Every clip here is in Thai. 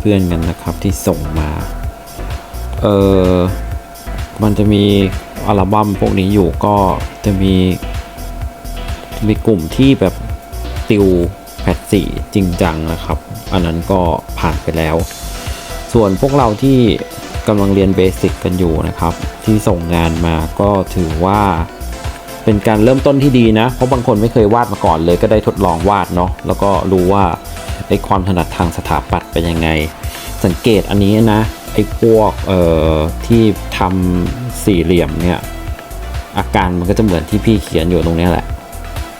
เพื่อนๆกันนะครับที่ส่งมาเออมันจะมีอัลบั้มพวกนี้อยู่ก็จะมีมีกลุ่มที่แบบติวแพทสีจริงจังนะครับ อันนั้นก็ผ่านไปแล้ว ส่วนพวกเราที่กำลังเรียนเบสิกกันอยู่นะครับ ที่ส่งงานมาก็ถือว่าเป็นการเริ่มต้นที่ดีนะ เพราะบางคนไม่เคยวาดมาก่อนเลยก็ได้ทดลองวาดเนาะแล้วก็รู้ว่า ไอ้ความถนัดทางสถาปัตย์เป็นยังไง สังเกตอันนี้นะไอ้พวกเอ่อที่ทำสี่เหลี่ยมเนี่ยอาการมันก็จะเหมือนที่พี่เขียนอยู่ตรงนี้แหละ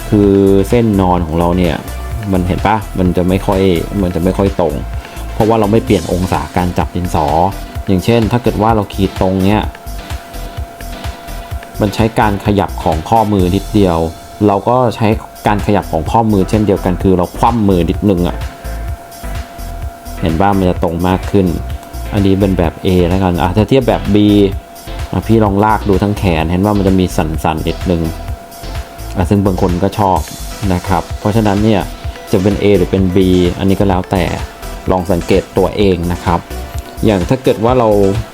คือเส้นนอนของเราเนี่ยมันเห็นปะมันจะไม่ค่อยมันจะไม่ค่อยตรง เพราะว่าเราไม่เปลี่ยนองศาการจับดินสอ อย่างเช่น ถ้าเกิดว่าเราขีดตรงเนี้ยมันใช้การขยับของข้อมือนิดเดียว เราก็ใช้ การขยับของข้อมือเช่นเดียวกันคือเราคว่ำมือนิดนึงอะ่ะ เห็นว่ามันจะตรงมากขึ้น อันนี้เป็นแบบ A แล้วกันอะถ้าเทียบแบบ B พี่ลองลากดูทั้งแขน เห็นว่ามันจะมีสั่นๆนิดนึงอะซึ่งบางคนก็ชอบนะครับ เพราะฉะนั้นเนี่ยจะเป็น A หรือเป็น B อันนี้ก็แล้วแต่ลองสังเกตตัวเองนะครับ อย่างถ้าเกิดว่าเรา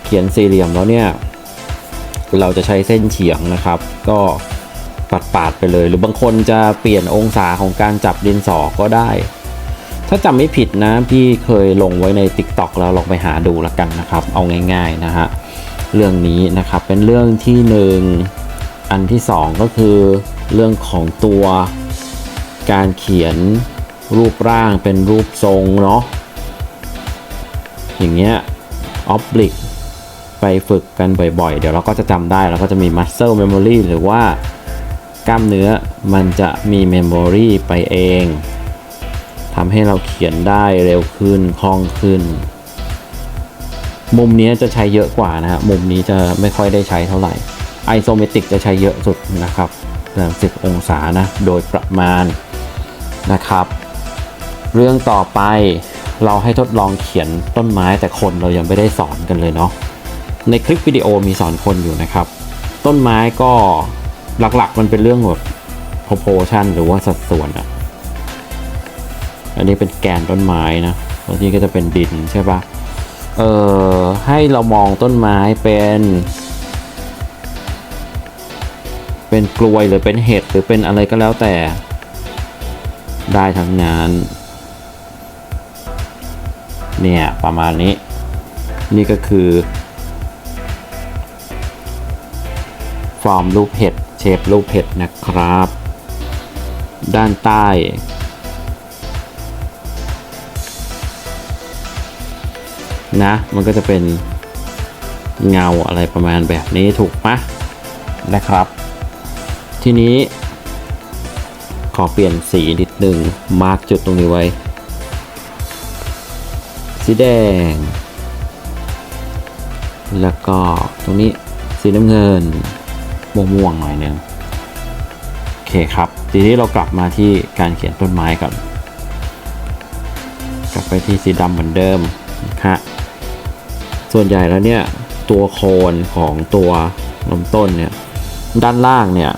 เขียนสี่เหลี่ยมแล้วเนี่ย เราจะใช้เส้นเฉียงนะครับ ก็ ปัดปาดๆไปเลย หรือบางคนจะเปลี่ยนองศาของการจับดินสอก็ได้ ถ้าจำไม่ผิดนะ พี่เคยลงไว้ใน TikTok แล้วลองไปหาดูล้วกันนะครับ เอาง่ายๆนะฮะเรื่องนี้นะครับเป็นเรื่องที่หนึ่งอันที่สองก็คือเรื่องของตัวการเขียนรูปร่างเป็นรูปทรงเนาะอย่างเงี้ย oblique ไปฝึกกันบ่อยๆ เดี๋ยวเราก็จะจำได้เราก็จะมี muscle memory หรือว่า กล้ามเนื้อมันจะมี memory ไปเองทำให้เราเขียนได้เร็วขึ้นคล่องขึ้น มุมนี้จะใช้เยอะกว่านะฮะมุมนี้จะไม่ค่อยได้ใช้เท่าไหร่ isometric จะใช้เยอะสุดนะครับ30องศานะโดยประมาณนะครับ เรื่องต่อไปเราให้ทดลองเขียนต้นไม้แต่คนเรายังไม่ได้สอนกันเลยเนาะในคลิปวิดีโอมีสอนคนอยู่นะครับ ต้นไม้ก็ หลักๆ มันเป็นเรื่องแบบ proportion หรือว่าสัดส่วนอะอันนี้เป็นแกนต้นไม้นะบางทีก็จะเป็นดินใช่ปะเออให้เรามองต้นไม้เป็น เป็นกลวยหรือเป็นเห็ดหรือเป็นอะไรก็แล้วแต่ได้ทั้งนั้น เนี่ยประมาณนี้ นี่ก็คือ ฟอร์มรูปเห็ด เชฟรูปเห็ดนะครับ ด้านใต้ นะ มันก็จะเป็นเงาอะไรประมาณแบบนี้ถูกปะนะครับ ทีนี้ ขอเปลี่ยนสีนิดหนึ่งมาร์กจุดตรงนี้ไว้ สีแดง แล้วก็ตรงนี้สีน้ำเงิน ม่วงๆหน่อยนึงโอเคครับ ทีนี้เรากลับมาที่การเขียนต้นไม้ก่อน กลับไปที่สีดำเหมือนเดิมนะฮะส่วนใหญ่แล้วเนี่ยตัวโคนของตัวลำต้นเนี่ยด้านล่างเนี่ย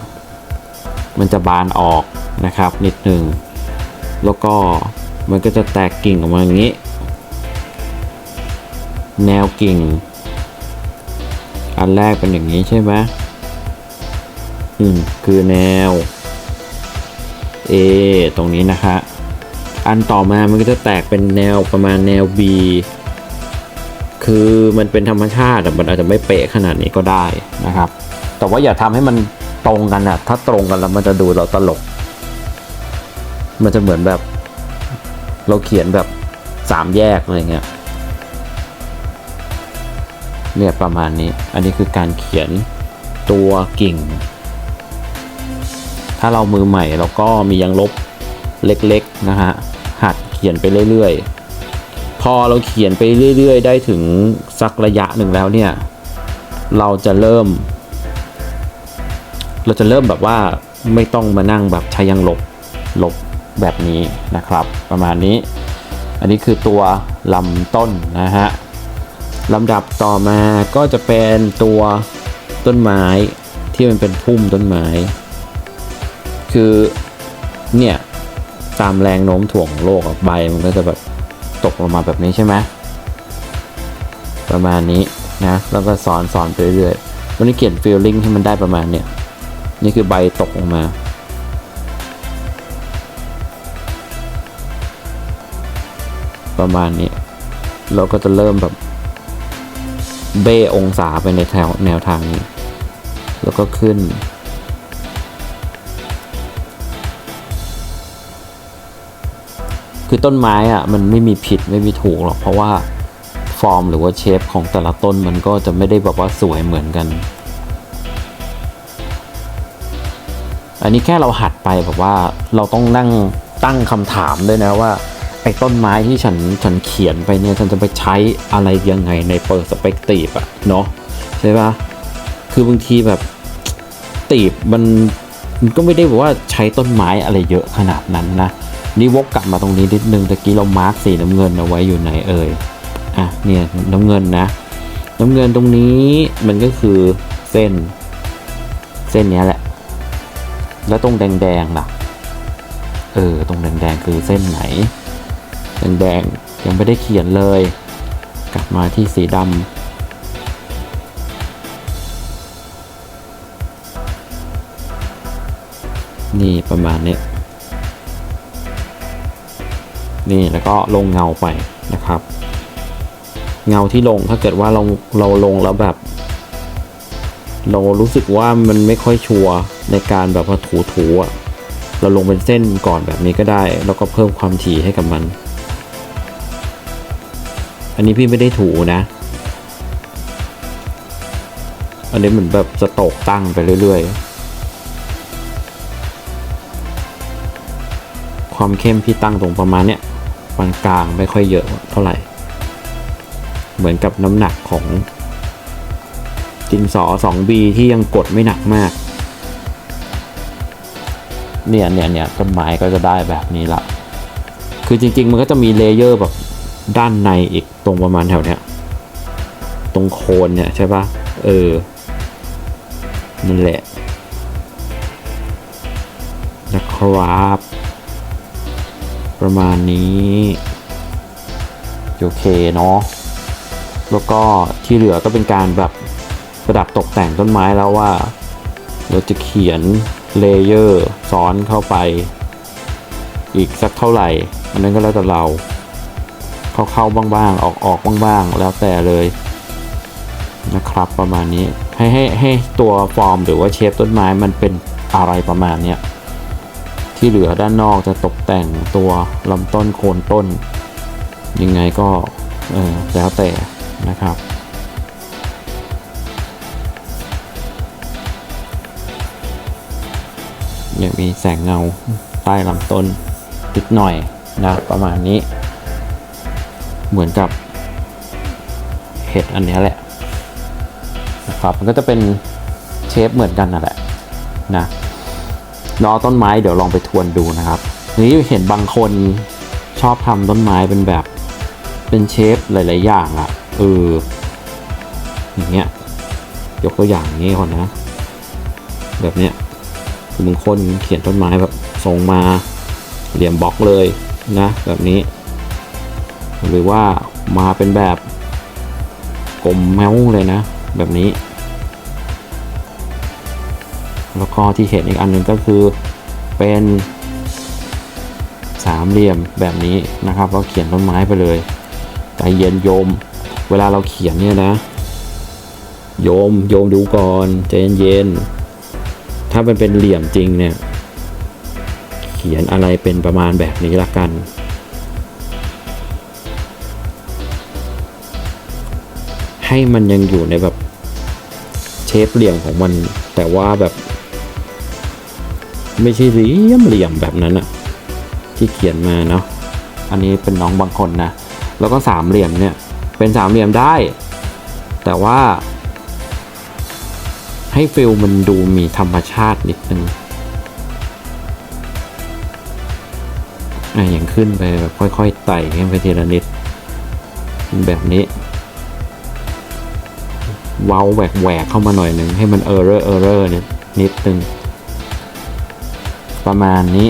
มันจะบานออกนะครับนิดหนึ่งแล้วก็มันก็จะแตกกิ่งออกมาอย่างนี้ แนวกิ่ง อันแรกเป็นอย่างนี้ใช่ไหม อืมคือแนว A ตรงนี้นะคะ อันต่อมามันก็จะแตกเป็นแนวประมาณแนว B คือมันเป็นธรรมชาติมันอาจจะไม่เป๊ะขนาดนี้ก็ได้นะครับ แต่ว่าอย่าทำให้มันตรงกันอะถ้าตรงกันแล้วมันจะดูเราตลก มันจะเหมือนแบบ เราเขียนแบบสามแยกอะไรเงี้ยเนี่ยประมาณนี้ อันนี้คือการเขียนตัวกิ่ง ถ้าเรามือใหม่เราก็มียังลบเล็กๆนะฮะหัดเขียนไปเรื่อยๆ พอเราเขียนไปเรื่อยๆ ได้ถึงสักระยะหนึ่งแล้วเนี่ย เราจะเริ่ม เราจะเริ่มแบบว่าไม่ต้องมานั่งแบบใช้ยังลบลบแบบนี้นะครับ ประมาณนี้ อันนี้คือตัวลำต้นนะฮะลำดับต่อมาก็จะเป็นตัวต้นไม้ที่มันเป็นพุ่มต้นไม้ คือเนี่ยตามแรงโน้มถ่วงโลกใบมันก็จะแบบตกลงมาแบบนี้ใช่ไหมประมาณนี้นะแล้วก็สอนสอนไปเรื่อยๆวันนี้เขียนฟีลลิ่งให้มันได้ประมาณเนี้ยนี่คือใบตกลงมาประมาณนี้ เราก็จะเริ่มแบบเบ้องศาไปในแถวแนวทางนี้ แล้วก็ขึ้น คือต้นไม้อะ่ะมันไม่มีผิดไม่มีถูกหรอกเพราะว่าฟอร์มหรือว่าเชฟของแต่ละต้นมันก็จะไม่ได้แบบว่าสวยเหมือนกัน อันนี้แค่เราหัดไปแบบว่าเราต้องนั่งตั้งคำถามด้วยนะว่าไอ้ต้นไม้ที่ฉันฉันเขียนไปเนี่ยฉันจะไปใช้อะไรยังไงในเปอร์สเปกตีฟอะเนาะใช่ปะคือบางทีแบบตีบมันมันก็ไม่ได้บอกว่าใช้ต้นไม้อะไรเยอะขนาดนั้นนะ นี่วกกลับมาตรงนี้นิดนึงตะกี้เรามาร์กสีน้ำเงินเอาไว้อยู่ไหนเอ่ยอะเนี่ยน้ำเงินนะ น้ำเงินตรงนี้มันก็คือเส้น เส้นนี้แหละ แล้วตรงแดงๆล่ะเออตรงแดงๆคือเส้นไหนแดงๆยังไม่ได้เขียนเลย กลับมาที่สีดำนี่ประมาณนี้ นี่แล้วก็ลงเงาไปนะครับ เงาที่ลงถ้าเกิดว่าเราเราลงแล้วแบบ เรารู้สึกว่ามันไม่ค่อยชัวร์ในการแบบว่าถูถูๆอะเราลงเป็นเส้นก่อนแบบนี้ก็ได้ แล้วก็เพิ่มความถี่ให้กับมัน อันนี้พี่ไม่ได้ถูนะ อันนี้เหมือนแบบสโตกตั้งไปเรื่อยๆ ความเข้มพี่ตั้งตรงประมาณเนี้ย กลางไม่ค่อยเยอะเท่าไหร่ เหมือนกับน้ำหนักของจินสอ 2B ที่ยังกดไม่หนักมาก เนี่ยเนี่ยเนี่ยต้นไม้ก็จะได้แบบนี้ละ คือจริง ๆ มันก็จะมีเลเยอร์แบบด้านในอีกตรงประมาณแถวเนี้ย ตรงโคนเนี่ยใช่ปะเออ นั่นแหละนะครับ ประมาณนี้โอเคเนาะแล้วก็ที่เหลือก็เป็นการแบบประดับตกแต่งต้นไม้แล้วว่า เราจะเขียนเลเยอร์ซ้อนเข้าไป อีกสักเท่าไหร่ อันนั้นก็แล้วแต่เราเข้าๆบ้างๆ ออกๆบ้างๆ แล้วแต่เลยนะครับประมาณนี้ให้ให้ให้ตัวฟอร์มหรือว่าเชฟต้นไม้มันเป็นอะไรประมาณเนี้ย ที่เหลือด้านนอกจะตกแต่งตัวลำต้นโคนต้น ยังไงก็แล้วแต่นะครับยังมีแสงเงาใต้ลำต้นนิดหน่อยนะประมาณนี้ เหมือนกับเห็ดอันนี้แหละนะครับมันก็จะเป็นเชฟเหมือนกันนั่นแหละนะ รอต้นไม้เดี๋ยวลองไปทวนดูนะครับนี่เห็นบางคนชอบทำต้นไม้เป็นแบบ เป็นเชฟหลาย ๆ อย่างอะเอออย่างเงี้ยยกตัวอย่างนี้ก่อนนะ แบบเนี้ยคือบางคนเขียนต้นไม้แบบทรงมาเหลี่ยมบล็อกเลยนะ แบบนี้ หรือว่ามาเป็นแบบกลมแมวเลยนะ แบบนี้ แล้วก็ที่เห็นอีกอันหนึ่งก็คือเป็นสามเหลี่ยมแบบนี้นะครับก็เขียนต้นไม้ไปเลยใจเย็นโยม เวลาเราเขียนเนี่ยนะ โยมโยมดูก่อนใจเย็นๆถ้ามันเป็นเหลี่ยมจริงเนี่ย เขียนอะไรเป็นประมาณแบบนี้ละกันให้มันยังอยู่ในแบบเชฟเหลี่ยมของมัน แต่ว่าแบบ ไม่ใช่เหลี่ยมเหลี่ยมแบบนั้นอะที่เขียนมาเนาะอันนี้เป็นน้องบางคนนะแล้วก็สามเหลี่ยมเนี่ยเป็นสามเหลี่ยมได้ แต่ว่า ให้ฟิลมันดูมีธรรมชาตินิดนึงอะอย่างขึ้นไปแบบค่อยๆไต่ขึ้นไปทีละนิด แบบนี้เว้าแหวกแหวกๆเข้ามาหน่อยหนึ่งให้มันเออร์เรอร์เออร์เรอร์นิดนิดนึง ประมาณนี้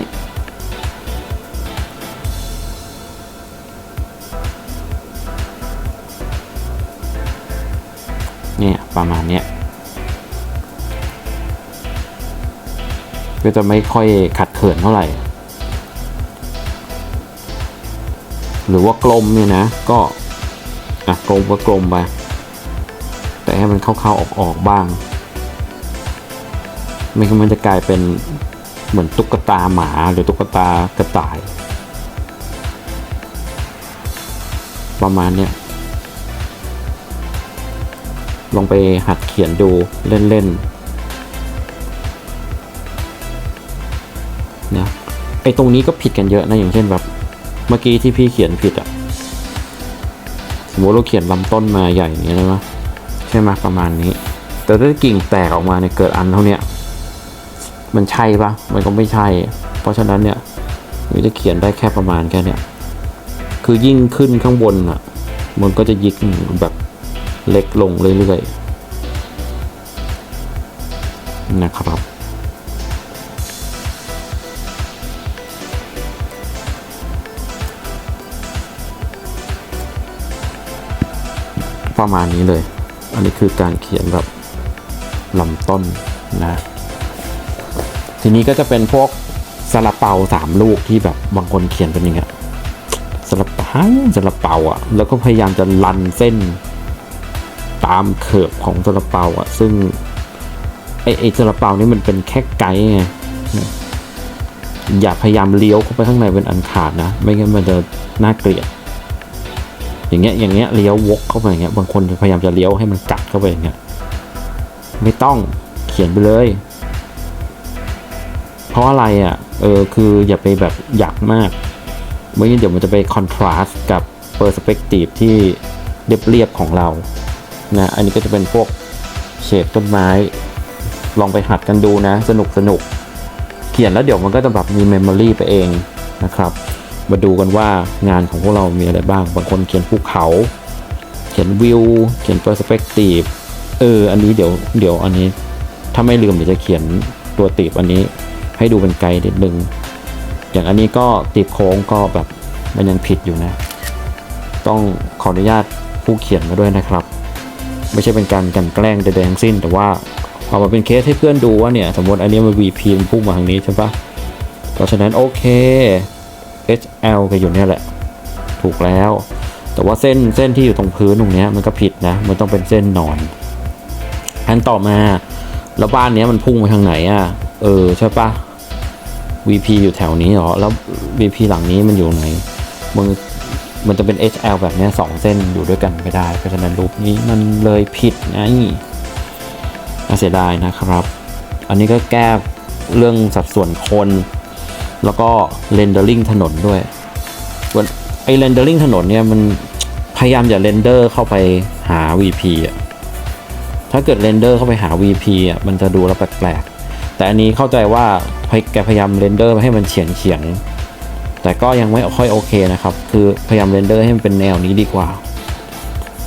เนี่ย ประมาณเนี้ยก็จะไม่ค่อยขัดเขินเท่าไหร่ หรือว่ากลมเนี่ยนะ ก็ อะกลมก็กลมไป แต่ให้มันเข้าๆออกๆบ้าง ไม่งั้นมันจะกลายเป็น เหมือนตุ๊กตาหมาหรือตุ๊กตากระต่าย ประมาณเนี้ยลองไปหัดเขียนดูเล่นๆนะไอตรงนี้ก็ผิดกันเยอะนะอย่างเช่นแบบ เมื่อกี้ที่พี่เขียนผิดอะสมมติเราเขียนลำต้นมาใหญ่อย่างเงี้ยได้ไหมใช่ไหมประมาณนี้ แต่ถ้ากิ่งแตกออกมาเนี่ยเกิดอันเท่านี้ มันใช่ปะมันก็ไม่ใช่ เพราะฉะนั้นเนี่ยมันจะเขียนได้แค่ประมาณแค่เนี้ยคือยิ่งขึ้นข้างบนอะ มันก็จะยิกแบบเล็กลงเรื่อยๆนะครับประมาณนี้เลย อันนี้คือการเขียนแบบลำต้นนะ ทีนี้ก็จะเป็นพวกซาลาเปาสามลูกที่แบบบางคนเขียนเป็นอย่างเงี้ยซาลาเปาซาลาเปาอะ แล้วก็พยายามจะลันเส้นตามเขิบของซาลาเปาอะ ซึ่งไอไอซาลาเปานี่มันเป็นแค่ไกด์ไงอย่าพยายามเลี้ยวเข้าไปข้างในเป็นอันขาดนะ ไม่งั้นมันจะน่าเกลียด อย่างเงี้ยอย่างเงี้ยเลี้ยววกเข้าไปอย่างเงี้ยบางคนพยายามจะเลี้ยวให้มันกัดเข้าไปอย่างเงี้ยไม่ต้องเขียนไปเลย เพราะอะไรอะเออคืออย่าไปแบบอยากมากไม่งั้นเดี๋ยวมันจะไปคอนทราสต์กับเปอร์สเปกทีฟที่เรียบๆของเรานะอันนี้ก็จะเป็นพวกเฉดต้นไม้ ลองไปหัดกันดูนะ สนุกสนุกเขียนแล้วเดี๋ยวมันก็จะแบบมีเมมโมรีไปเองนะครับมาดูกันว่างานของพวกเรามีอะไรบ้าง บางคนเขียนภูเขา เขียนวิว เขียนเปอร์สเปกทีฟเออ อันนี้เดี๋ยว เดี๋ยวอันนี้ ถ้าไม่ลืมเดี๋ยวจะเขียนตัวตีบอันนี้ ให้ดูเป็นไกด์นิดนึงอย่างอันนี้ก็ตีบโค้งก็แบบมันยังผิดอยู่นะ ต้องขออนุญาตผู้เขียนมาด้วยนะครับ ไม่ใช่เป็นการกันแกล้งใดๆทั้งสิ้น แต่ว่าเอามาเป็นเคสให้เพื่อนดูว่าเนี่ย สมมติอันนี้มัน VP มันพุ่งมาทางนี้ใช่ปะเพราะฉะนั้นโอเค HL ก็อยู่เนี่ยแหละ ถูกแล้ว แต่ว่าเส้นเส้นที่อยู่ตรงพื้นตรงนี้มันก็ผิดนะ มันต้องเป็นเส้นนอนอันต่อมาแล้วบ้านเนี้ยมันพุ่งไปทางไหนอะเออใช่ปะ VP อยู่แถวนี้เหรอ แล้ว VP หลังนี้มันอยู่ไหนมึงมันจะเป็น HL แบบนี้สองเส้นอยู่ด้วยกันไม่ได้ เพราะฉะนั้นรูปนี้มันเลยผิดไงน่าเสียดายนะครับ อันนี้ก็แก้เรื่องสัดส่วนคน แล้วก็เรนเดอร์ลิงถนนด้วยวันไอเรนเดอร์ลิงถนนเนี่ยมันพยายามอย่าเรนเดอร์เข้าไปหา VP อะถ้าเกิดเรนเดอร์เข้าไปหา VP อะมันจะดูแล้วแปลก แต่อันนี้เข้าใจว่าแกพยายามเรนเดอร์ให้มันเฉียงเฉียงๆแต่ก็ยังไม่ค่อยโอเคนะครับ คือพยายามเรนเดอร์ให้มันเป็นแนวนี้ดีกว่า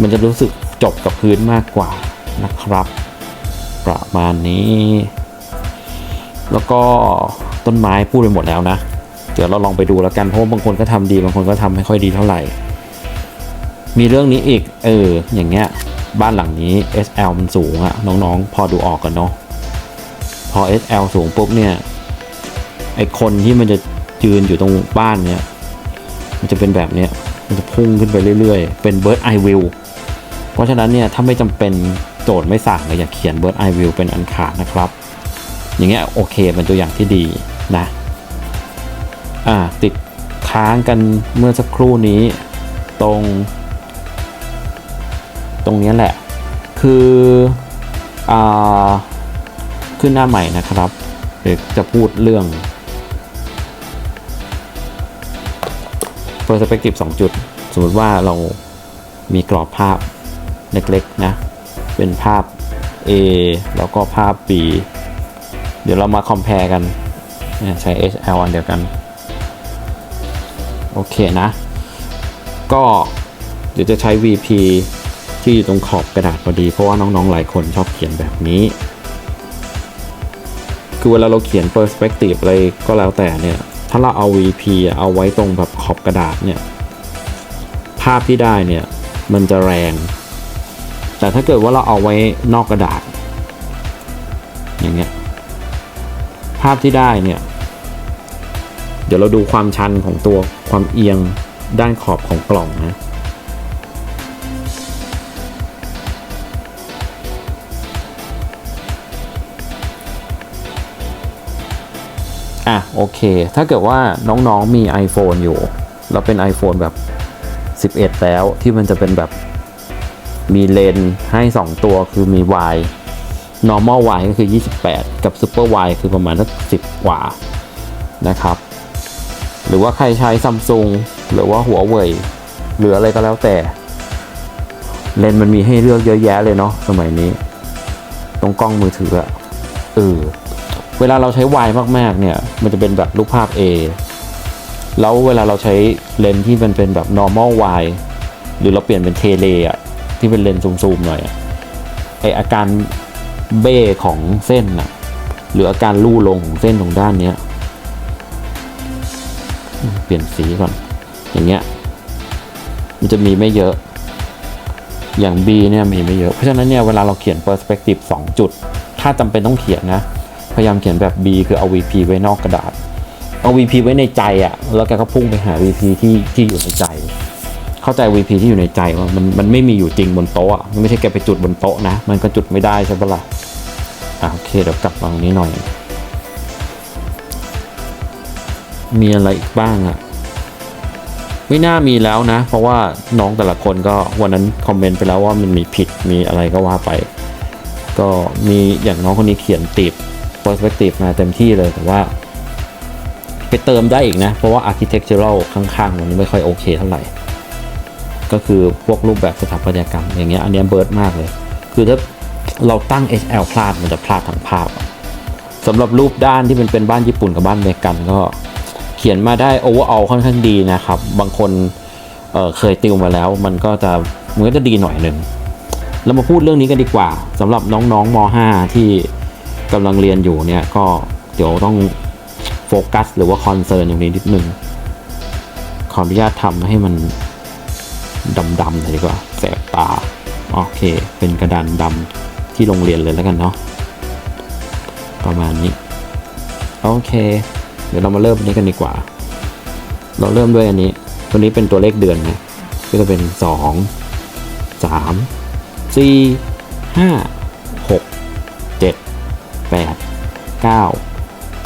มันจะรู้สึกจบกับพื้นมากกว่านะครับ ประมาณนี้ แล้วก็ต้นไม้พูดไปหมดแล้วนะ เดี๋ยวเราลองไปดูแล้วกันเพราะบางคนก็ทำดีบางคนก็ทำไม่ค่อยดีเท่าไหร่ มีเรื่องนี้อีก เออ อย่างเงี้ย บ้านหลังนี้ SL มันสูงอะน้องๆ พอดูออกกันเนาะ พอ SL สูงปุ๊บเนี่ย ไอคนที่มันจะยืนอยู่ตรงบ้านเนี่ย มันจะเป็นแบบเนี้ย มันจะพุ่งขึ้นไปเรื่อยๆ เป็น Bird Eye View เพราะฉะนั้นเนี่ยถ้าไม่จำเป็นโจทย์ไม่สั่งเลยอย่าเขียน Bird Eye View เป็นอันขาดนะครับ อย่างเงี้ยโอเคเป็นตัวอย่างที่ดีนะ อ่าติดค้างกันเมื่อสักครู่นี้ตรง ตรงเนี้ยแหละ คืออ่า ขึ้นหน้าใหม่นะครับเดี๋ยวจะพูดเรื่อง perspective 2 จุด สมมติว่าเรามีกรอบภาพเล็กๆนะ เป็นภาพ A แล้วก็ภาพ B เดี๋ยวเรามา compare กัน ใช้ HL อันเดียวกัน โอเคนะ ก็เดี๋ยวจะใช้ VP ที่อยู่ตรงขอบกระดาษพอดี เพราะว่าน้องๆ หลายคนชอบเขียนแบบนี้ คือเวลาเราเขียน perspective อะไรก็แล้วแต่เนี่ย ถ้าเราเอา VP เอาไว้ตรงแบบขอบกระดาษเนี่ย ภาพที่ได้เนี่ย มันจะแรง แต่ถ้าเกิดว่าเราเอาไว้นอกกระดาษ อย่างเงี้ย ภาพที่ได้เนี่ย เดี๋ยวเราดูความชันของตัวความเอียงด้านขอบของกล่องนะ อะโอเค ถ้าเกิดว่าน้องๆมี iPhone อยู่ แล้วเป็น iPhone แบบ 11 แล้วที่มันจะเป็นแบบมีเลนให้ 2 ตัวคือมี Y normal Y ก็คือ 28 กับ super Y คือประมาณสัก10 กว่านะครับ หรือว่าใครใช้ Samsung หรือว่าหัวเว่ยหรืออะไรก็แล้วแต่ เลนมันมีให้เลือกเยอะแยะเลยเนาะสมัยนี้ ตรงกล้องมือถืออะเออ เวลาเราใช้ Y มากๆเนี่ย มันจะเป็นแบบรูปภาพ A แล้วเวลาเราใช้เลนส์ที่มันเป็นแบบ normal Y หรือเราเปลี่ยนเป็นเทเลอะที่เป็นเลนส์ซูมๆหน่อยอะไออาการเบ้ของเส้นอะหรืออาการลู่ลงของเส้นตรงด้านเนี้ยเปลี่ยนสีก่อน อย่างเงี้ย มันจะมีไม่เยอะ อย่าง B เนี่ยมีไม่เยอะ เพราะฉะนั้นเนี่ยเวลาเราเขียน perspective 2 จุด ถ้าจำเป็นต้องเขียนนะ พยายามเขียนแบบ B คือเอา VP ไว้นอกกระดาษ เอา VP ไว้ในใจอะ่ะ แล้วแกก็พุ่งไปหา VP ที่ที่อยู่ในใจ เข้าใจ VP ที่อยู่ในใจว่ามันมันไม่มีอยู่จริงบนโต๊ะอะมันไม่ใช่แกไปจุดบนโต๊ะนะ มันก็จุดไม่ได้ใช่ปะล่ะอะโอเคเดี๋ยวกลับมาตรงนี้หน่อย มีอะไรอีกบ้างอะไม่น่ามีแล้วนะ เพราะว่าน้องแต่ละคนก็วันนั้นคอมเมนต์ไปแล้วว่ามันมีผิดมีอะไรก็ว่าไป ก็มีอย่างน้องคนนี้เขียนติด perspective มาเต็มที่เลยแต่ว่า ไปเติมได้อีกนะ เพราะว่า architectural ข้างๆ มันไม่ค่อยโอเคเท่าไหร่ ก็คือพวกรูปแบบสถาปัตยกรรม อย่างเงี้ยอันเนี้ยเบิร์ดมากเลย คือถ้าเราตั้ง HL พลาดมันจะพลาดทั้งภาพสำหรับรูปด้านที่เป็นเป็นบ้านญี่ปุ่นกับบ้านเมกันก็เขียนมาได้ overall ค่อนข้างดีนะครับ บางคนเเคยติวมาแล้ว มันก็จะมันก็จะดีหน่อยหนึ่งเรามาพูดเรื่องนี้กันดีกว่าสำหรับน้องๆม .5 ที่ กำลังเรียนอยู่เนี่ยก็เดี๋ยวต้องโฟกัสหรือว่าคอนเซิร์นตรงนี้นิดนึง ขออนุญาตทำให้มันดำๆหน่อยดีกว่าแสบตา โอเค เป็นกระดานดำที่โรงเรียนเลยแล้วกันเนาะประมาณนี้ โอเค เดี๋ยวเรามาเริ่มนี้กันดีกว่า เราเริ่มด้วยอันนี้ ตัวนี้เป็นตัวเลขเดือนนะก็จะเป็น 2 3 4 5 8 9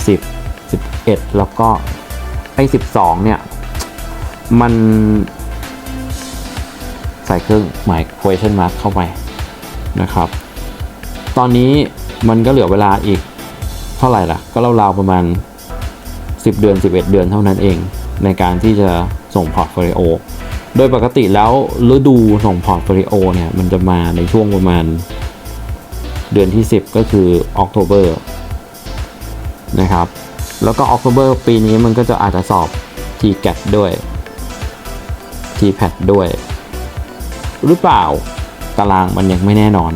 10 11 แล้วก็ไอ้12 เนี่ย มันใส่เครื่องหมาย question mark เข้าไปนะครับ ตอนนี้มันก็เหลือเวลาอีกเท่าไหร่ล่ะ ก็ราวๆประมาณ 10 เดือน 11 เดือนเท่านั้นเอง ในการที่จะส่งพอร์ตโฟลิโอโดยปกติแล้วฤดูส่งพอร์ตโฟลิโอเนี่ย มันจะมาในช่วงประมาณ เดือนที่ 10 ก็คือออกโทเบอร์นะครับ แล้วก็ออกโทเบอร์ปีนี้มันก็จะอาจจะสอบ t g a t ด้วย t p a t ด้วย หรือเปล่าตารางมันยังไม่แน่นอน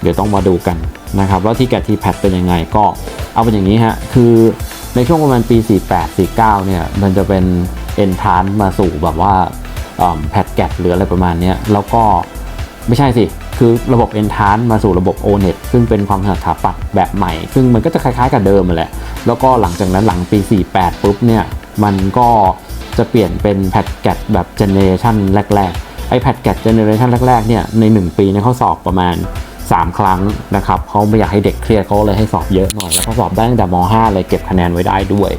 เดี๋ยวต้องมาดูกันนะครับว่า t g a t t p a t เป็นยังไงก็เอาเป็นอย่างนี้ฮะ คือในช่วงประมาณปี 48 49 เนี่ย มันจะเป็น e n t r a n c e มาสู่แบบว่าแพดแก t หรืออะไรประมาณนี้แล้วก็ไม่ใช่สิ คือระบบ e n t r a n c e มาสู่ระบบ ONET ซึ่งเป็นความถนัดถาปัดแบบใหม่ ซึ่งมันก็จะคล้ายๆกับเดิมมาแหละ แล้วก็หลังจากนั้นหลังปี 48 ปุ๊บเนี่ย มันก็จะเปลี่ยนเป็นแพดแก t แบบเจเนเรชันแรกๆ ไอแพดแก t เจเนเรชันแรกๆเนี่ยใน 1 ปีเนี่ยเขาสอบประมาณ 3 ครั้งนะครับเขาไม่อยากให้เด็กเครียดเขาเลยให้สอบเยอะหน่อย แล้วก็สอบได้ตั้งแต่ม .5 เลยเก็บคะแนนไว้ได้ด้วย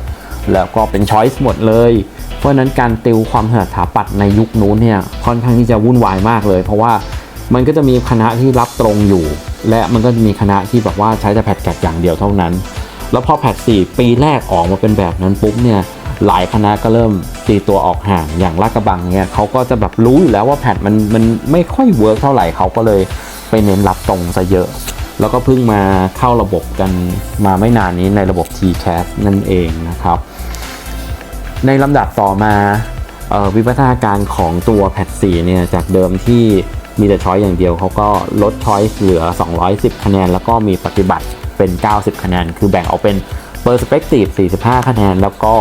แล้วก็เป็นช้อยส์หมดเลยเพราะฉะนั้นการติวความถนัดถาปัดในยุคนู้นเนี่ยค่อนข้างที่จะวุ่นวายมากเลย เพราะว่า มันก็จะมีคณะที่รับตรงอยู่ และมันก็จะมีคณะที่แบบว่าใช้แต่แพดแกดอย่างเดียวเท่านั้น แล้วพอแพด4ปีแรกออกมาเป็นแบบนั้นปุ๊บเนี่ยหลายคณะก็เริ่มตีตัวออกห่างอย่างลาดกระบังเนี่ยเขาก็จะแบบรู้อยู่แล้วว่าแพดมันมันไม่ค่อยเวิร์กเท่าไหร่เขาก็เลยไปเน้นรับตรงซะเยอะ แล้วก็เพิ่งมาเข้าระบบกันมาไม่นานนี้ในระบบ TCAS นั่นเองนะครับ ในลำดับต่อมาออวิวัฒนาการของตัวแพท4เนี่ยจากเดิมที่ มีแต่ช้อยอย่างเดียวเขาก็ลดช้อยเหลือ 210 คะแนน แล้วก็มีปฏิบัติเป็น 90 คะแนน คือแบ่งออกเป็น Perspective 45 คะแนน แล้วก็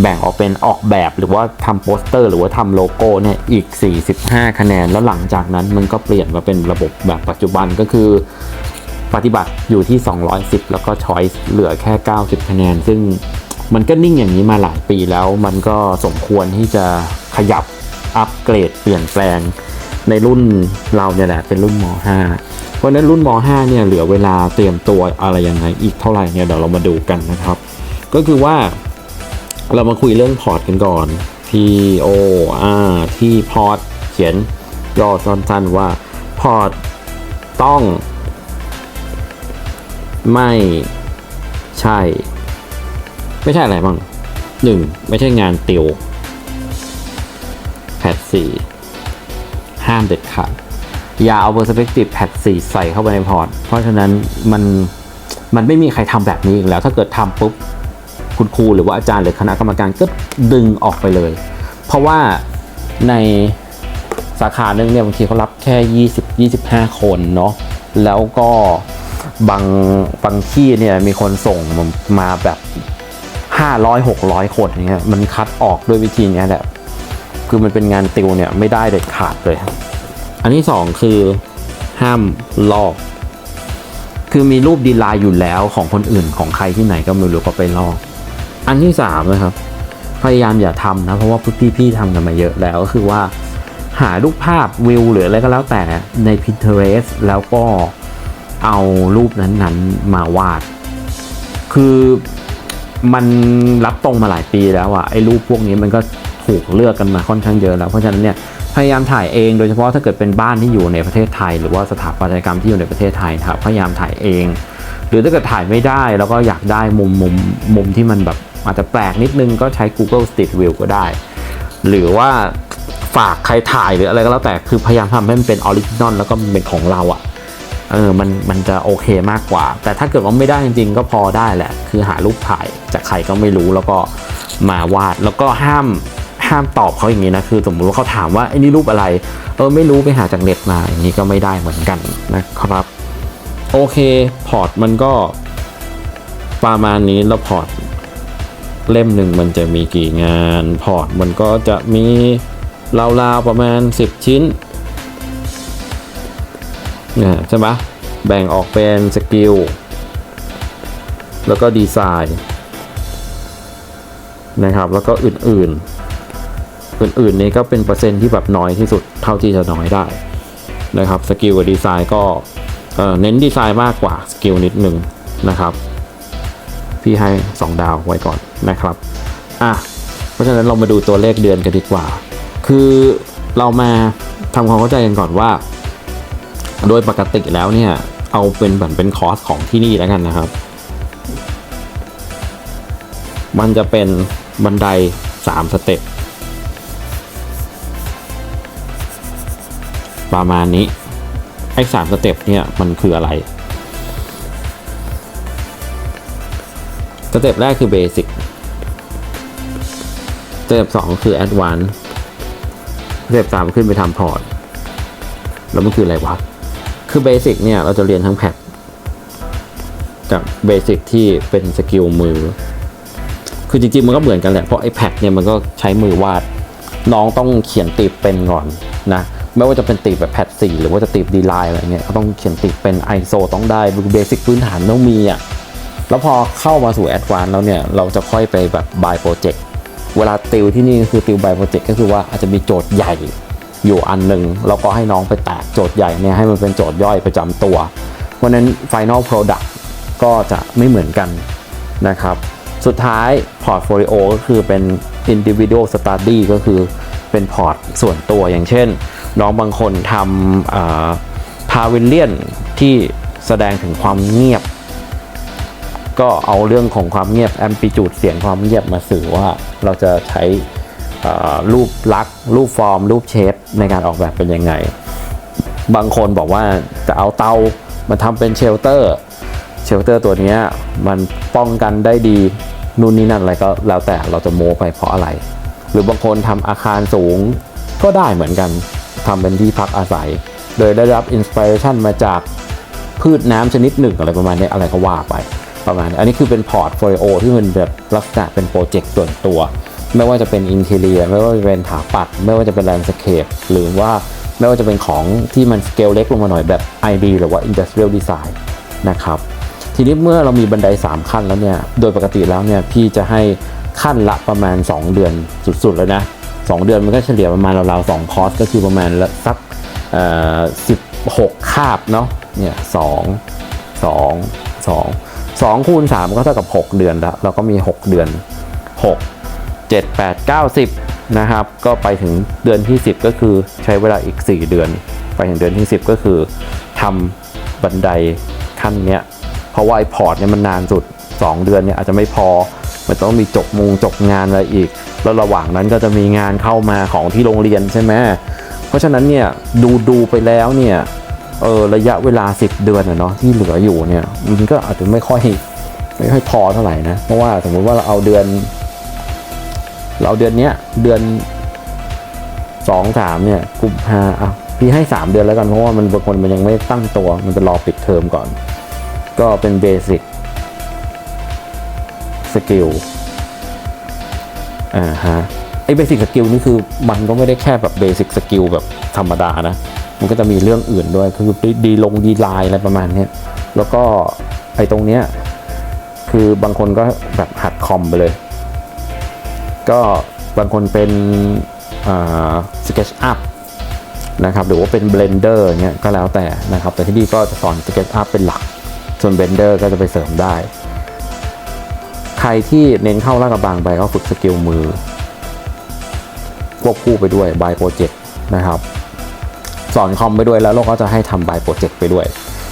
แบ่งออกเป็นออกแบบหรือว่าทำโปสเตอร์ หรือว่าทำโลโก้เนี่ยอีก 45 คะแนน แล้วหลังจากนั้นมันก็เปลี่ยนมาเป็นระบบแบบปัจจุบันก็คือปฏิบัติอยู่ที่ 210 แล้วก็ choice เหลือแค่ 90 คะแนน ซึ่งมันก็นิ่งอย่างนี้มาหลายปีแล้ว มันก็สมควรที่จะขยับอัปเกรดเปลี่ยนแปลง ในรุ่นเราเนี่ยแหละเป็นรุ่นม .5 เพราะฉะนั้นรุ่นม .5 เนี่ยเหลือเวลาเตรียมตัวอะไรยังไงอีกเท่าไหร่เนี่ยเดี๋ยวเรามาดูกันนะครับ ก็คือว่าเรามาคุยเรื่องพอร์ตกันก่อน P O R ที่พอร์ตเขียนย่อสั้นๆว่าพอร์ตต้อง ไม่ใช่ ไม่ใช่อะไรบ้างหนึ่งไม่ใช่งานติวแพทสี่ ห้ามเด็ดขาดอย่าเอา perspective แพทสี่ใส่เข้าไปในพอร์ต เพราะฉะนั้นมันมันไม่มีใครทำแบบนี้อีกแล้ว ถ้าเกิดทำปุ๊บคุณครูหรือว่าอาจารย์หรือคณะกรรมการก็ดึงออกไปเลย เพราะว่าในสาขาหนึ่งเนี่ยบางทีเขารับแค่ 20 25 คนเนาะแล้วก็บางบางที่เนี่ยมีคนส่งมาแบบ 500 600 คนอย่างเงี้ยมันคัดออกด้วยวิธีเนี้ยแหละ คือมันเป็นงานติวเนี่ยไม่ได้เด็ดขาดเลย อันที่สองคือห้ามลอก คือมีรูปดีไลน์อยู่แล้วของคนอื่นของใครที่ไหนก็ไม่รู้ก็ไปลอก อันที่สามนะครับพยายามอย่าทำนะเพราะว่าพี่ๆทำกันมาเยอะแล้วก็คือว่าหารูปภาพวิวหรืออะไรก็แล้วแต่ใน Pinterest แล้วก็เอารูปนั้นๆมาวาด คือมันรับตรงมาหลายปีแล้วอะไอ้รูปพวกนี้มันก็ ถูกเลือกกันมาค่อนข้างเยอะแล้ว เพราะฉะนั้นเนี่ยพยายามถ่ายเองโดยเฉพาะถ้าเกิดเป็นบ้านที่อยู่ในประเทศไทย หรือว่าสถาปัตยกรรมที่อยู่ในประเทศไทยครับพยายามถ่ายเอง หรือถ้าเกิดถ่ายไม่ได้แล้วก็อยากได้มุมมุมมุมที่มันแบบอาจจะแปลกนิดนึงก็ใช้ Google Street View ก็ได้ หรือว่าฝากใครถ่ายหรืออะไรก็แล้วแต่คือพยายามทำให้มันเป็นออริจินอลแล้วก็เป็นของเราอะ่ะเออมันมันจะโอเคมากกว่า แต่ถ้าเกิดว่าไม่ได้จริงๆ ก็พอได้แหละ คือหารูปถ่ายจากใครก็ไม่รู้แล้วก็มาวาดแล้วก็ห้าม ห้ามตอบเขาอย่างนี้นะคือสมมุติว่าเขาถามว่าไอ้นี่รูปอะไร เออไม่รู้ไปหาจากเน็ตมาอย่างนี้ก็ไม่ได้เหมือนกันนะครับ โอเคพอร์ตมันก็ประมาณนี้แล้วพอร์ตเล่มหนึ่งมันจะมีกี่งานพอร์ตมันก็จะมีราวๆประมาณ 10 ชิ้นนะใช่ไหมแบ่งออกเป็นสกิลแล้วก็ดีไซน์นะครับ แล้วก็อื่นๆ อื่นๆนี้ก็เป็นเปอร์เซ็นต์ที่แบบน้อยที่สุดเท่าที่จะน้อยได้นะครับสกิลกับดีไซน์ก็เน้นดีไซน์มากกว่าสกิลนิดนึงนะครับพี่ให้ 2 ดาวไว้ก่อนนะครับอะเพราะฉะนั้นเรามาดูตัวเลขเดือนกันดีกว่า คือเรามาทำความเข้าใจกันก่อนว่า โดยปกติแล้วเนี่ย เอาเป็นเหมือนเป็นคอร์สของที่นี่แล้วกันนะครับ มันจะเป็นบันได 3 สเต็ป ประมาณนี้ ไอ้สามสเต็ปเนี่ยมันคืออะไร สเต็ปแรกคือเบสิกสเต็ปสองคือแอดวานซ์สเต็ปสามขึ้นไปทำพอร์ต แล้วมันคืออะไรวะ คือเบสิกเนี่ยเราจะเรียนทั้งแพทกับเบสิกที่เป็นสกิลมือ คือจริงๆ มันก็เหมือนกันแหละ เพราะไอ้แพดเนี่ยมันก็ใช้มือวาด น้องต้องเขียนตีบเป็นก่อนนะ ไม่ว่าจะเป็นตีบแบบแพดสี่หรือว่าจะตีบดีไลน์อะไรเงี้ยเขาต้องเขียนตีบเป็น ISO ต้องได้เบสิกพื้นฐานต้องมีอะแล้วพอเข้ามาสู่แอดวานแล้วเนี่ยเราจะค่อยไปแบบบายโปรเจกต์เวลาติวที่นี่ก็คือติวบายโปรเจกต์ก็คือว่าอาจจะมีโจทย์ใหญ่อยู่อันหนึ่งแล้วก็ให้น้องไปแตกโจทย์ใหญ่เนี่ยให้มันเป็นโจทย์ย่อยประจำตัว เพราะนั้น Final Product ก็จะไม่เหมือนกันนะครับ สุดท้าย Portfolio ก็คือเป็น Individual Study ก็คือเป็นพอร์ตส่วนตัวอย่างเช่น น้องบางคนทำพาวิลเลียนที่แสดงถึงความเงียบ ก็เอาเรื่องของความเงียบแอมพลิจูดเสียงความเงียบมาสื่อว่าเราจะใช้รูปลักษ์รูปฟอร์ม รูปเชฟในการออกแบบเป็นยังไง บางคนบอกว่าจะเอาเตามาทำเป็นเชลเตอร์ เชลเตอร์ตัวนี้มันป้องกันได้ดีนู่นนี่นั่นอะไรก็แล้วแต่เราจะโม้ไปเพราะอะไร หรือบางคนทำอาคารสูงก็ได้เหมือนกัน ทำเป็นที่พักอาศัย โดยได้รับอินสปิเรชันมาจากพืชน้ำชนิดหนึ่งอะไรประมาณนี้อะไรก็ว่าไปประมาณ อันนี้คือเป็นพอร์ตโฟลิโอที่มันแบบลักษณะเป็นโปรเจกต์ส่วนตัว ไม่ว่าจะเป็นอินเทเรียไม่ว่าจะเป็นถาปัด ไม่ว่าจะเป็นแลนด์สเคปหรือว่าไม่ว่าจะเป็นของที่มันสเกลเล็กลงมาหน่อยแบบ ID หรือว่า Industrial Design นะครับ ทีนี้เมื่อเรามีบันได 3 ขั้นแล้วเนี่ย โดยปกติแล้วเนี่ยพี่จะให้ขั้นละประมาณ 2 เดือนสุดๆเลยนะ 2 เดือนมันก็เฉลี่ยประมาณราวๆ2คอร์สก็คือประมาณสักเอ่อ16คาบเนาะเนี่ยสองสองสองสองคูณ3ก็เท่ากับ 6 เดือนละเราก็มี 6 เดือน 6 7 8 9 10นะครับก็ไปถึงเดือนที่ 10 ก็คือใช้เวลาอีก 4 เดือน ไปถึงเดือนที่ 10 ก็คือทำบันไดขั้นเนี้ยเพราะว่าไอพอร์ตเนี่ยมันนานสุด 2 เดือนเนี่ยอาจจะไม่พอ มันต้องมีจบมุงจบงานอะไรอีก แล้วระหว่างนั้นก็จะมีงานเข้ามาของที่โรงเรียนใช่ไหมเพราะฉะนั้นเนี่ยดูดูไปแล้วเนี่ยเออระยะเวลา 10 เดือนเนาะที่เหลืออยู่เนี่ยมันก็อาจจะไม่ค่อยไม่ค่อยพอเท่าไหร่นะเพราะว่าสมมติว่าเราเอาเดือน เราเดือนเนี้ยเดือนสองสามเนี่ยกุมภาอะพี่ให้สามเดือนแล้วกันเพราะว่ามันบางคนมันยังไม่ตั้งตัว มันจะรอปิดเทอมก่อน ก็เป็นเบสิกสกิล อ่าฮะไอ้เบสิกสกิลนี่คือมันก็ไม่ได้แค่แบบเบสิกสกิลแบบธรรมดานะ มันก็จะมีเรื่องอื่นด้วย คือดีลงดีไลน์อะไรประมาณนี้แล้วก็ไอ้ตรงเนี้ยคือบางคนก็แบบหัดคอมไปเลย ก็บางคนเป็นสเก t ชอัพนะครับหรือว่าเป็น Blender เงี้ยก็แล้วแต่นะครับ แต่ที่นี่ก็จะสอน Sketch Up เป็นหลัก ส่วน Blender ก็จะไปเสริมได้ ใครที่เน้นเข้าลาดกระบังไปก็ฝึกสกิลมือ ควบคู่ไปด้วย by project นะครับ สอนคอมไปด้วยแล้วเราก็จะให้ทำ by project ไปด้วย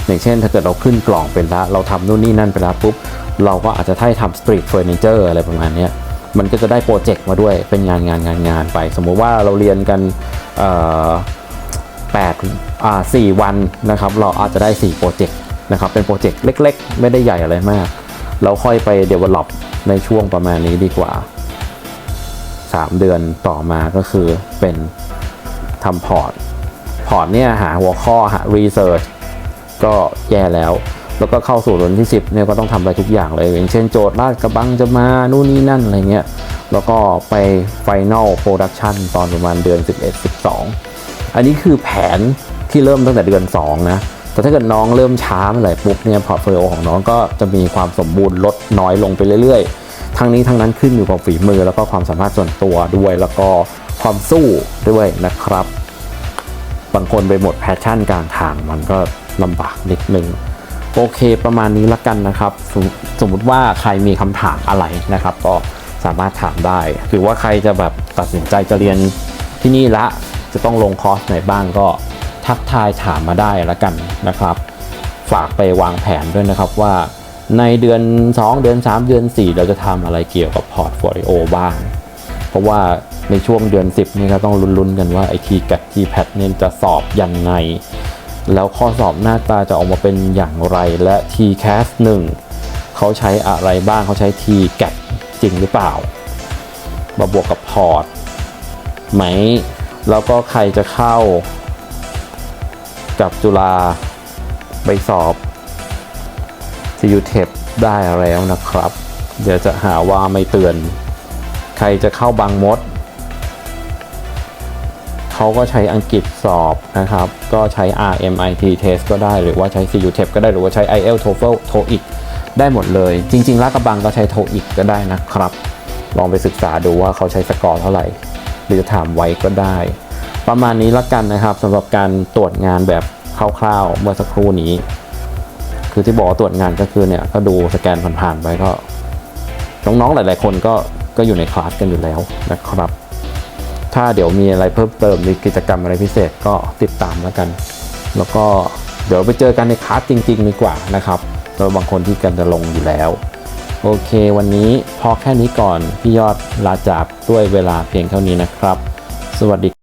อย่างเช่น ถ้าเกิดเราขึ้นกล่องเป็นละเราทำนู่นนี่นั่นไปแล้วปุ๊บ เราก็อาจจะให้ทำ street furniture อะไรประมาณนี้มันก็จะได้โปรเจกต์มาด้วยเป็นงานงานงานงานไป สมมุติว่าเราเรียนกันแปดอ่าสี่วันนะครับ เราอาจจะได้ 4 โปรเจกต์นะครับ เป็นโปรเจกต์เล็ก ๆ ไม่ได้ใหญ่อะไรมาก เราค่อยไป develop ในช่วงประมาณนี้ดีกว่า 3 เดือนต่อมาก็คือเป็นทำพอร์ต พอร์ตเนี่ยหาหัวข้อหา research ก็แย่แล้ว แล้วก็เข้าสู่เดือนที่ 10เนี่ยก็ต้องทำอะไรทุกอย่างเลย อย่างเช่นโจทย์ลาดกระบังจะมา นู่นนี่นั่นอะไรเงี้ย แล้วก็ไป Final Production ตอนประมาณเดือน 11 12 อันนี้คือแผนที่เริ่มตั้งแต่เดือน 2 นะ แต่ถ้าเกิดน้องเริ่มช้าเมื่อไหร่ปุ๊บเนี่ยพอร์ตโฟลิโอของน้องก็จะมีความสมบูรณ์ลดน้อยลงไปเรื่อยๆ ทั้งนี้ทั้งนั้นขึ้นอยู่กับฝีมือ แล้วก็ความสามารถส่วนตัวด้วย แล้วก็ความสู้ด้วยนะครับ บางคนไปหมดแพชชั่นกลางทางมันก็ลำบากนิดนึงโอเคประมาณนี้ละกันนะครับสมสมมุติว่าใครมีคำถามอะไรนะครับ ก็สามารถถามได้ หรือว่าใครจะแบบตัดสินใจจะเรียนที่นี่ละจะต้องลงคอร์สไหนบ้างก็ ทักทายถามมาได้ละกันนะครับ ฝากไปวางแผนด้วยนะครับว่าในเดือน 2 เดือน 3 เดือน 4 เราจะทำอะไรเกี่ยวกับพอร์ตโฟลิโอบ้าง เพราะว่าในช่วงเดือน 10 นี่ก็ต้องลุ้นๆกันว่าไอทีกับทีแพทเนี่ยจะสอบยังไง แล้วข้อสอบหน้าตาจะออกมาเป็นอย่างไรและ TCAS 1เขาใช้อะไรบ้างเขาใช้ TGAT จริงหรือเปล่า มาบวกกับพอร์ตไหม แล้วก็ใครจะเข้า กับจุฬาไปสอบ CU t e p ได้แล้วนะครับ เดี๋ยวจะหาว่าไม่เตือน ใครจะเข้าบางมด เขาก็ใช้อังกฤษสอบนะครับ ก็ใช้ RMIT test ก็ได้หรือว่าใช้ CU t e p ก็ได้หรือว่าใช้ IELTS TOEFL TOEIC ได้หมดเลย จริงๆลาดกระบังก็ใช้ TOEIC ก็ได้นะครับ ลองไปศึกษาดูว่าเขาใช้สกอร์เท่าไหร่ หรือจะถามไว้ก็ได้ ประมาณนี้ละกันนะครับสำหรับการตรวจงานแบบคร่าวๆเมื่อสักครู่นี้ คือที่บอกตรวจงานก็คือเนี่ยก็ดูสแกนผ่านๆไปก็น้องๆหลาย ๆ คนก็ก็อยู่ในคลาสกันอยู่แล้วนะครับ ถ้าเดี๋ยวมีอะไรเพิ่มเติมมีกิจกรรมอะไรพิเศษก็ติดตามแล้วกัน แล้วก็เดี๋ยวไปเจอกันในคลาสจริง ๆ ดีกว่านะครับเราบางคนที่กันจะลงอยู่แล้ว โอเค วันนี้พอแค่นี้ก่อน พี่ยอดลาจากด้วยเวลาเพียงเท่านี้นะครับ สวัสดี